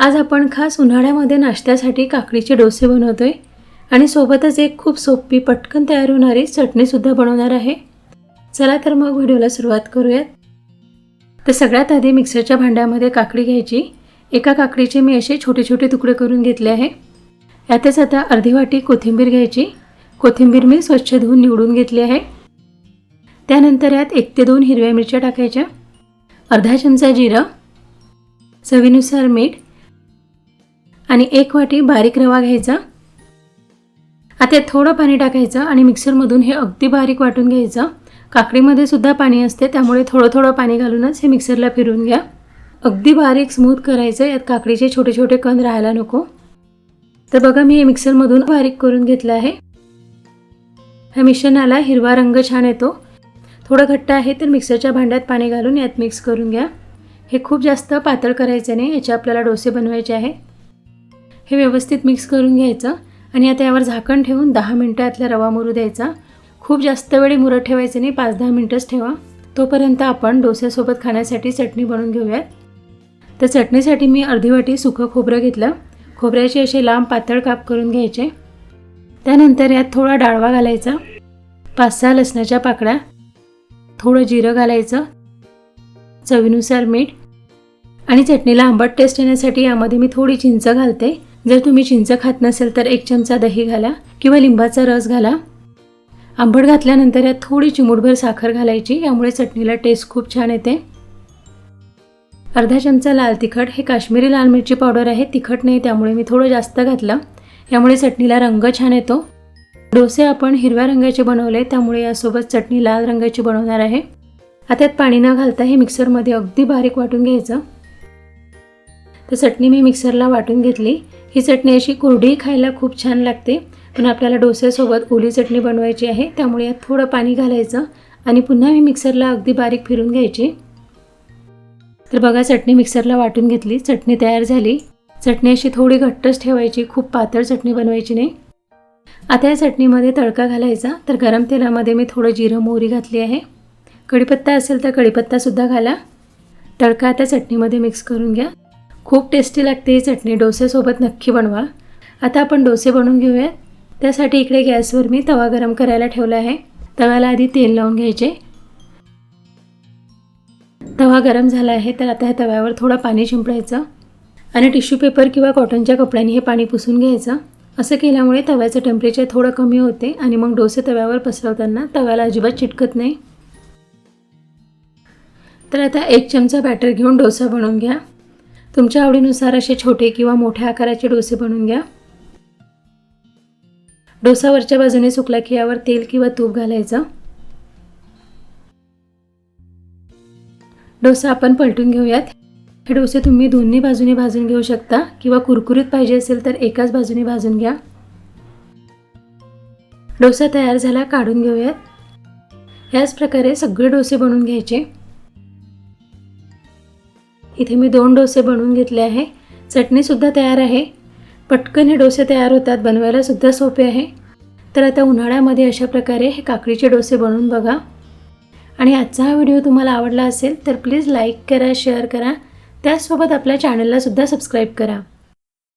आज आपण खास उन्हाळ्यामध्ये नाश्त्यासाठी काकडीचे डोसे बनवतो आहे आणि सोबतच एक खूप सोपी पटकन तयार होणारी चटणीसुद्धा बनवणार आहे. चला तर मग व्हिडिओला सुरुवात करूयात. तर सगळ्यात आधी मिक्सरच्या भांड्यामध्ये काकडी घ्यायची. एका काकडीचे मी असे छोटे छोटे तुकडे करून घेतले आहे. यातच आता अर्धी वाटी कोथिंबीर घ्यायची. कोथिंबीर मी स्वच्छ धुवून निवडून घेतली आहे. त्यानंतर यात एक ते दोन हिरव्या मिरच्या टाकायच्या. अर्धा चमचा जिरा. चवीनुसार मीठ. आणि एक वाटी बारीक रवा घ्यायचा. आता थोडं पाणी टाकायचं आणि मिक्सरमधून हे अगदी बारीक वाटून घ्यायचं. काकडीमध्ये सुद्धा पाणी असते त्यामुळे थोडं थोडं पाणी घालूनच हे मिक्सरला फिरून घ्या. अगदी बारीक स्मूथ करायचं यात काकडीचे छोटे छोटे कण राहायला नको. तर बघा मी हे मिक्सरमधून बारीक करून घेतलं आहे. ह्या मिश्रणाला हिरवा रंग छान येतो. थोडं घट्ट आहे तर मिक्सरच्या भांड्यात पाणी घालून यात मिक्स करून घ्या. हे खूप जास्त पातळ करायचं नाही याचे आपल्याला डोसे बनवायचे आहे. हे व्यवस्थित मिक्स करून घ्यायचं आणि आता यावर झाकण ठेवून दहा मिनटं यातला रवा मुरू द्यायचा. खूप जास्त वेळी मुरत ठेवायचं नाही पाच दहा मिनटंच ठेवा. तोपर्यंत आपण डोस्यासोबत खाण्यासाठी चटणी बनवून घेऊयात. तर चटणीसाठी मी अर्धी वाटी सुकं खोबरं घेतलं. खोबऱ्याचे असे लांब पातळ काप करून घ्यायचे. त्यानंतर यात थोडा डाळवा घालायचा. पाच सहा लसणाच्या पाकळ्या. थोडं जिरं घालायचं. चवीनुसार मीठ. आणि चटणीला आंबट टेस्ट येण्यासाठी यामध्ये मी थोडी चिंच घालते. जर तुम्ही चिंच खात नसेल तर एक चमचा दही घाला किंवा लिंबाचा रस घाला. आंबट घातल्यानंतर यात थोडी चिमूटभर साखर घालायची यामुळे चटणीला टेस्ट खूप छान येते. अर्धा चमचा लाल तिखट हे काश्मीरी लाल मिरची पावडर आहे तिखट नाही त्यामुळे मी थोडं जास्त घातलं. यामुळे चटणीला रंग छान येतो. डोसे आपण हिरव्या रंगाचे बनवले त्यामुळे यासोबत चटणी लाल रंगाची बनवणार आहे. आता यात पाणी न घालता हे मिक्सरमध्ये अगदी बारीक वाटून घ्यायचं. तर चटणी मी मिक्सरला वाटून घेतली. ही चटणी अशी कोरडी खायला खूप छान लागते. पण आपल्याला डोस्यासोबत ओली चटणी बनवायची आहे. त्यामुळे यात थोडं पाणी घालायचं आणि पुन्हा मी मिक्सरला अगदी बारीक फिरून घ्यायची. तर बघा चटणी मिक्सरला वाटून घेतली. चटणी तयार झाली. चटणी अशी थोडी घट्टच ठेवायची. खूप पातळ चटणी बनवायची नाही. आता या चटणीमध्ये तडका घालायचा. तर गरम तेलामध्ये मी थोडं जिरं मोहरी घातली आहे. कढीपत्ता असेल तर कढीपत्तासुद्धा घाला. तडका आता चटणीमध्ये मिक्स करून घ्या. खूप टेस्टी लागते ही चटणी. डोसेसोबत नक्की बनवा. आता आपण डोसे बनवून घेऊया. त्यासाठी इकडे गॅसवर मी तवा गरम करायला ठेवला आहे. तव्याला आधी तेल लावून घ्यायचे. तवा गरम झाला आहे तर आता ह्या तव्यावर थोडं पाणी शिंपडायचं आणि टिश्यू पेपर किंवा कॉटनच्या कपड्याने हे पाणी पुसून घ्यायचं. असं केल्यामुळे तव्याचं टेम्परेचर थोडं कमी होते आणि मग डोसे तव्यावर पसरवताना तव्याला अजिबात चिटकत नाही. तर आता एक चमचा बॅटर घेऊन डोसा बनवून घ्या. तुमच्या आवडीनुसार असे छोटे किंवा मोठ्या आकाराचे डोसे बनवून घ्या. डोसा वरच्या बाजूने सुकला की यावर तेल किंवा तूप घालायचं. डोसा आपण पलटून घेऊयात. हे डोसे तुम्ही दोन्ही बाजूने भाजून घेऊ शकता किंवा कुरकुरीत पाहिजे असेल तर एकाच बाजूने भाजून घ्या. डोसा तयार झाला काढून घेऊयात. याच प्रकारे सगळे डोसे बनवून घ्यायचे. इथे मी दोन डोसे बनवून घेतले आहे. चटणीसुद्धा तयार आहे. पटकन हे डोसे तयार होतात बनवायलासुद्धा सोपे आहे. तर आता उन्हाळ्यामध्ये अशा प्रकारे हे काकडीचे डोसे बनवून बघा. आणि आजचा हा व्हिडिओ तुम्हाला आवडला असेल तर प्लीज लाईक करा शेअर करा. त्याचसोबत आपल्या चॅनललासुद्धा सबस्क्राईब करा.